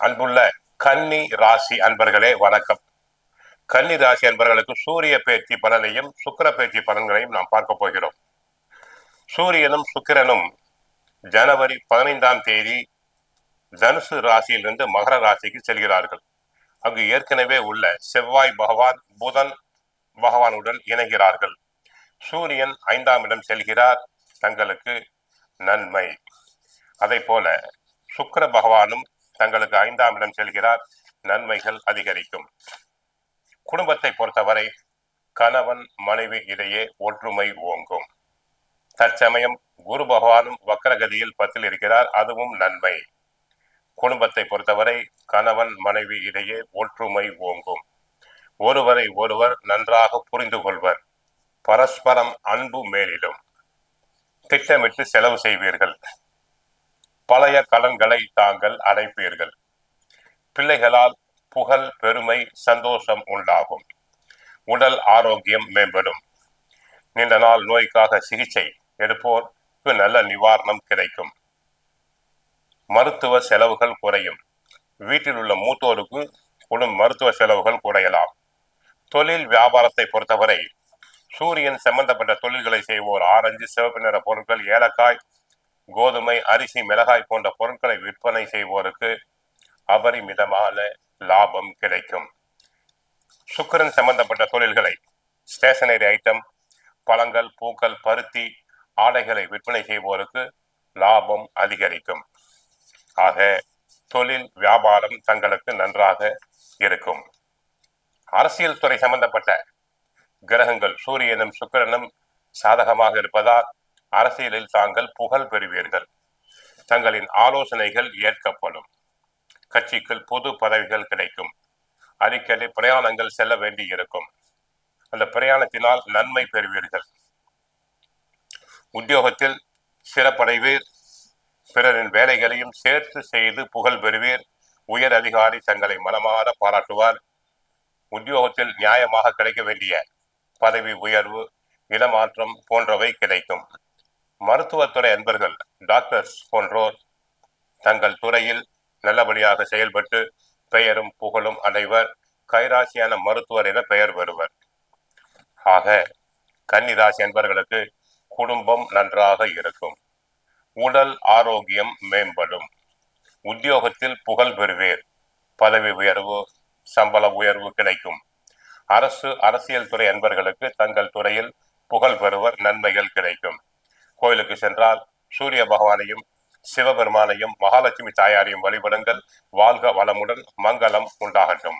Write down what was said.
அன்புள்ள கன்னி ராசி அன்பர்களே வணக்கம். கன்னி ராசி அன்பர்களுக்கு சூரிய பேச்சு பலனையும் சுக்கிர பேச்சு பலன்களையும் நாம் பார்க்க போகிறோம். சூரியனும் சுக்கிரனும் ஜனவரி பதினைந்தாம் தேதி தனுசு ராசியிலிருந்து மகர ராசிக்கு செல்கிறார்கள். அங்கு ஏற்கனவே உள்ள செவ்வாய் பகவான் புதன் பகவானுடன் இணைகிறார்கள். சூரியன் ஐந்தாம் இடம் செல்கிறார். தங்களுக்கு நன்மை. அதே போல சுக்கிர பகவானும் தங்களுக்கு ஐந்தாம் இடம் செல்கிறார். நன்மைகள் அதிகரிக்கும். குடும்பத்தை பொறுத்தவரை கணவன் மனைவி இடையே ஒற்றுமை ஓங்கும். தற்சமயம் குரு பகவானும் வக்கரகதியில் பத்தில் இருக்கிறார். அதுவும் நன்மை. குடும்பத்தை பொறுத்தவரை கணவன் மனைவி இடையே ஒற்றுமை ஓங்கும். ஒருவரை ஒருவர் நன்றாக புரிந்து கொள்வர். பரஸ்பரம் அன்பு மேலிடும். திட்டமிட்டு செலவு செய்வீர்கள். பழைய கடன்களை தாங்கள் அடைப்பீர்கள். பிள்ளைகளால் புகழ் பெருமை சந்தோஷம் உண்டாகும். உடல் ஆரோக்கியம் மேம்படும். நீண்ட நாள் நோய்க்காக சிகிச்சை எடுப்போருக்கு நல்ல நிவாரணம் கிடைக்கும். மருத்துவ செலவுகள் குறையும். வீட்டில் உள்ள மூத்தோருக்கு குடும்ப மருத்துவ செலவுகள் குறையலாம். தொழில் வியாபாரத்தை பொறுத்தவரை சூரியன் சம்பந்தப்பட்ட தொழில்களை செய்வோர் ஆரஞ்சு சிவப்பு நிற பொருட்கள் ஏலக்காய் கோதுமை அரிசி மிளகாய் போன்ற பொருட்களை விற்பனை செய்வோருக்கு அபரிமிதமான லாபம் கிடைக்கும். சுக்கிரன் சம்பந்தப்பட்ட தொழில்களை ஸ்டேஷனரி ஐட்டம் பழங்கள் பூக்கள் பருத்தி ஆடைகளை விற்பனை செய்வோருக்கு லாபம் அதிகரிக்கும். ஆக தொழில் வியாபாரம் தங்களுக்கு நன்றாக இருக்கும். அரசியல் துறை சம்பந்தப்பட்ட கிரகங்கள் சூரியனும் சுக்கிரனும் சாதகமாக இருப்பதால் அரசியலில் தாங்கள் புகழ் பெறுவீர்கள். தங்களின் ஆலோசனைகள் ஏற்கப்படும். கட்சிக்குள் பொது பதவிகள் கிடைக்கும். அடிக்கடி பிரயாணங்கள் செல்ல வேண்டி இருக்கும் அந்த பிரயாணத்தினால் நன்மை பெறுவீர்கள். உத்தியோகத்தில் சிறப்படைவீர். பிறரின் வேலைகளையும் சேர்த்து செய்து புகழ் பெறுவீர். உயர் அதிகாரி தங்களை மனமாற பாராட்டுவார். உத்தியோகத்தில் நியாயமாக கிடைக்க வேண்டிய பதவி உயர்வு இடமாற்றம் போன்றவை கிடைக்கும். மருத்துவத்துறை அன்பர்கள் டாக்டர்ஸ் போன்றோர் தங்கள் துறையில் நல்லபடியாக செயல்பட்டு பெயரும் புகழும் அடைவர். கைராசியான மருத்துவர் என பெயர் பெறுவர். ஆக கன்னிராசி அன்பர்களுக்கு குடும்பம் நன்றாக இருக்கும். உடல் ஆரோக்கியம் மேம்படும். உத்தியோகத்தில் புகழ் பெறுவேர். பதவி உயர்வு சம்பள உயர்வு கிடைக்கும். அரசு அரசியல் துறை அன்பர்களுக்கு தங்கள் துறையில் புகழ் பெறுவர் நன்மைகள் கிடைக்கும். கோயிலுக்கு சென்றால் சூரிய பகவானையும் சிவபெருமானையும் மகாலட்சுமி தாயாரையும் வழிபடுங்கள். வாழ்க வளமுடன் மங்களம் உண்டாகட்டும்.